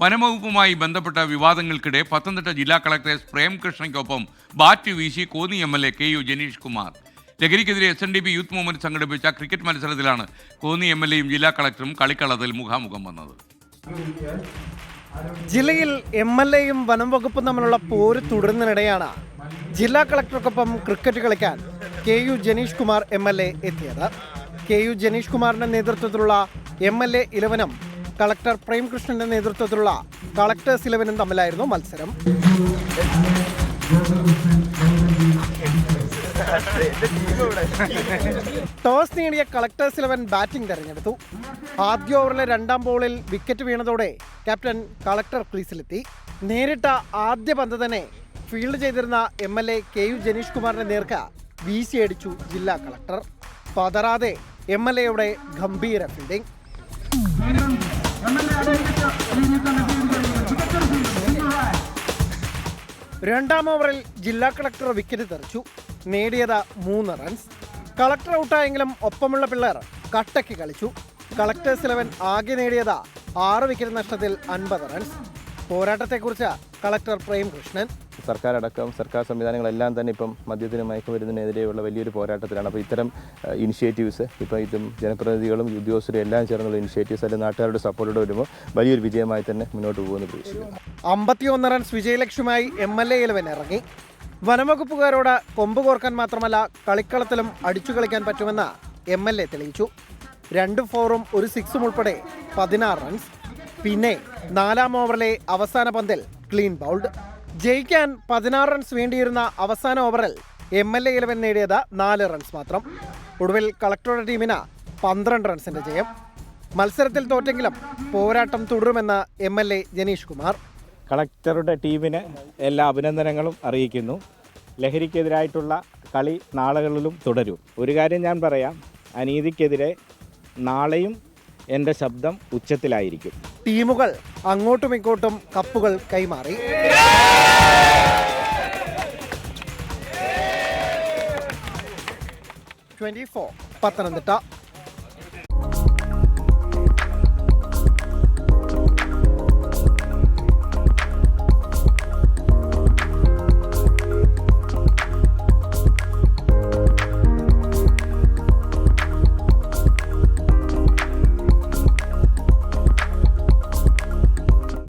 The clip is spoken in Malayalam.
വനംവകുപ്പുമായി ബന്ധപ്പെട്ട വിവാദങ്ങൾക്കിടെ പത്തനംതിട്ട ജില്ലാ കളക്ടർ എസ് പ്രേംകൃഷ്ണയ്ക്കൊപ്പം ബാറ്റ് വീശി Konni M L A K U Janeesh Kumar. ലഹരിക്കെതിരെ S N D P youth movement സംഘടിപ്പിച്ച ക്രിക്കറ്റ് മത്സരത്തിലാണ് കോന്നി എം എൽ എയും ജില്ലാ കളക്ടറും കളിക്കളത്തിൽ മുഖാമുഖം വന്നത്. ജില്ലയിൽ എം എൽ എയും വനം വകുപ്പും തമ്മിലുള്ള പോര് തുടരുന്നതിനിടെയാണ് ജില്ലാ കളക്ടർക്കൊപ്പം ക്രിക്കറ്റ് കളിക്കാൻ K U Janeesh Kumar M L A എത്തിയത്. കെ യു ജനീഷ് കുമാറിന്റെ നേതൃത്വത്തിലുള്ള എം എൽ എ ഇലവനും കളക്ടർ പ്രേംകൃഷ്ണന്റെ നേതൃത്വത്തിലുള്ള കളക്ടേഴ്സ് ഇലവനും തമ്മിലായിരുന്നു മത്സരം. ടോസ് നേടിയ കളക്ടേഴ്സ് ഇലവൻ ബാറ്റിംഗ് തെരഞ്ഞെടുത്തു. ആദ്യ ഓവറിലെ രണ്ടാം ബോളിൽ വിക്കറ്റ് വീണതോടെ ക്യാപ്റ്റൻ കളക്ടർ ക്രീസിലെത്തി. നേരിട്ട ആദ്യ പന്ത് തന്നെ ഫീൽഡ് ചെയ്തിരുന്ന M L A K U Janeesh കുമാറിന്റെ നേർക്ക് വീശിയടിച്ചു ജില്ലാ കളക്ടർ. പതറാതെ എം എൽ എയുടെ ഗംഭീര ഫീൽഡിംഗ് രണ്ടാം ഓവറിൽ ജില്ലാ കളക്ടർ വിക്കറ്റ് തെറിച്ചു. നേടിയത് മൂന്ന് റൺസ് കളക്ടർ ഔട്ടായെങ്കിലും ഒപ്പമുള്ള പിള്ളേർ കട്ടയ്ക്ക് കളിച്ചു. കളക്ടേഴ്സ് ഇലവൻ ആകെ നേടിയത് ആറ് വിക്കറ്റ് നഷ്ടത്തിൽ അൻപത് റൺസ് പോരാട്ടത്തെക്കുറിച്ച് കളക്ടർ പ്രേംകൃഷ്ണൻ. കൃഷ്ണൻ സർക്കാർ സംവിധാനങ്ങളെല്ലാം തന്നെ ഇപ്പം മദ്യത്തിനും മയക്കുമരുന്നിനെതിരെയുള്ള വലിയൊരു പോരാട്ടത്തിലാണ്. അപ്പോൾ ഇത്തരം ഇനിഷ്യേറ്റീവ്സ് ഇപ്പോൾ ഇതും ജനപ്രതിനിധികളും ഉദ്യോഗസ്ഥരും എല്ലാം ചേർന്നുള്ള ഇനിഷ്യേറ്റീവ്സ് അല്ലെങ്കിൽ നാട്ടുകാരുടെ സപ്പോർട്ടോടെ വരുമ്പോൾ വലിയൊരു വിജയമായി തന്നെ മുന്നോട്ട് പോകുമെന്ന് പ്രതീക്ഷിക്കുന്നു. അമ്പത്തിയൊന്ന് റൺസ് വിജയലക്ഷ്യമായി എം എൽ എ ഇലവൻ ഇറങ്ങി. വനംവകുപ്പുകാരോട് കൊമ്പ് കോർക്കാൻ മാത്രമല്ല കളിക്കളത്തിലും അടിച്ചു കളിക്കാൻ പറ്റുമെന്ന് എം എൽ എ തെളിയിച്ചു. രണ്ട് ഫോറും ഒരു സിക്സും ഉൾപ്പെടെ പതിനാറ് റൺസ് പിന്നെ നാലാം ഓവറിലെ അവസാന പന്തിൽ ക്ലീൻ ബൗൾഡ്. ജയിക്കാൻ പതിനാറ് റൺസ് വേണ്ടിയിരുന്ന അവസാന ഓവറിൽ എം എൽ എ ഇലവൻ നേടിയത് നാല് റൺസ് മാത്രം. ഒടുവിൽ കളക്ടറുടെ ടീമിന് പന്ത്രണ്ട് റൺസിന്റെ ജയം. മത്സരത്തിൽ തോറ്റെങ്കിലും പോരാട്ടം തുടരുമെന്ന് M L A Janeesh Kumar. കളക്ടറുടെ ടീമിന് എല്ലാ അഭിനന്ദനങ്ങളും അറിയിക്കുന്നു. ലഹരിക്കെതിരായിട്ടുള്ള കളി നാളുകളിലും തുടരും. ഒരു കാര്യം ഞാൻ പറയാം. അനീതിക്കെതിരെ നാളെയും എന്റെ ശബ്ദം ഉച്ചത്തിലായിരിക്കും. ടീമുകൾ അങ്ങോട്ടും ഇങ്ങോട്ടും കപ്പുകൾ കൈമാറി. Twenty four Pathanamthitta.